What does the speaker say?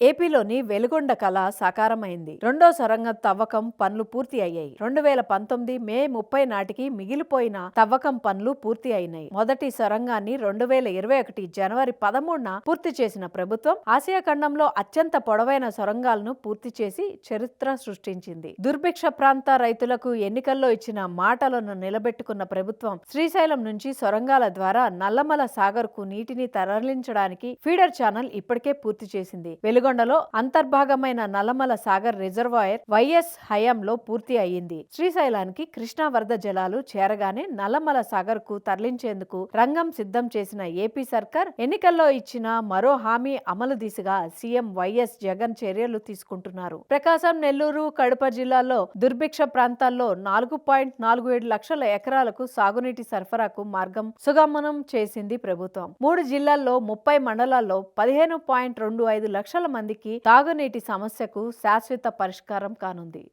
ఏపీలోని వెలుగొండ కళ సాకారమైంది. రెండో సొరంగ తవ్వకం పనులు పూర్తి అయ్యాయి. రెండు వేల పంతొమ్మిది మే ముప్పై నాటికి మిగిలిపోయిన తవ్వకం పనులు పూర్తి అయినాయి. మొదటి సొరంగాన్ని రెండు వేల ఇరవై ఒకటి జనవరి పదమూడున పూర్తి చేసిన ప్రభుత్వం ఆసియా ఖండంలో అత్యంత పొడవైన సొరంగాలను పూర్తి చేసి చరిత్ర సృష్టించింది. దుర్భిక్ష ప్రాంత రైతులకు ఎన్నికల్లో ఇచ్చిన మాటలను నిలబెట్టుకున్న ప్రభుత్వం శ్రీశైలం నుంచి సొరంగాల ద్వారా నల్లమల సాగర్కు నీటిని తరలించడానికి ఫీడర్ ఛానల్ ఇప్పటికే పూర్తి చేసింది. వెలుగు నల్గొండలో అంతర్భాగమైన నల్లమల సాగర్ రిజర్వాయర్ వైఎస్ హయాంలో పూర్తి అయ్యింది. శ్రీశైలానికి కృష్ణా వరద జలాలు చేరగానే నల్లమల సాగర్కు తరలించేందుకు రంగం సిద్ధం చేసిన ఏపీ సర్కార్ ఎన్నికల్లో ఇచ్చిన మరో హామీ అమలు దిశగా సీఎం వైఎస్ జగన్ చర్యలు తీసుకుంటున్నారు. ప్రకాశం నెల్లూరు కడప జిల్లాల్లో దుర్భిక్ష ప్రాంతాల్లో నాలుగు పాయింట్ నాలుగు ఏడు లక్షల ఎకరాలకు సాగునీటి సరఫరాకు మార్గం సుగమనం చేసింది ప్రభుత్వం. మూడు జిల్లాల్లో ముప్పై మండలాల్లో పదిహేను పాయింట్ రెండు ఐదు లక్షల మందికి తాగునీటి సమస్యకు శాశ్వత పరిష్కారం కానుంది.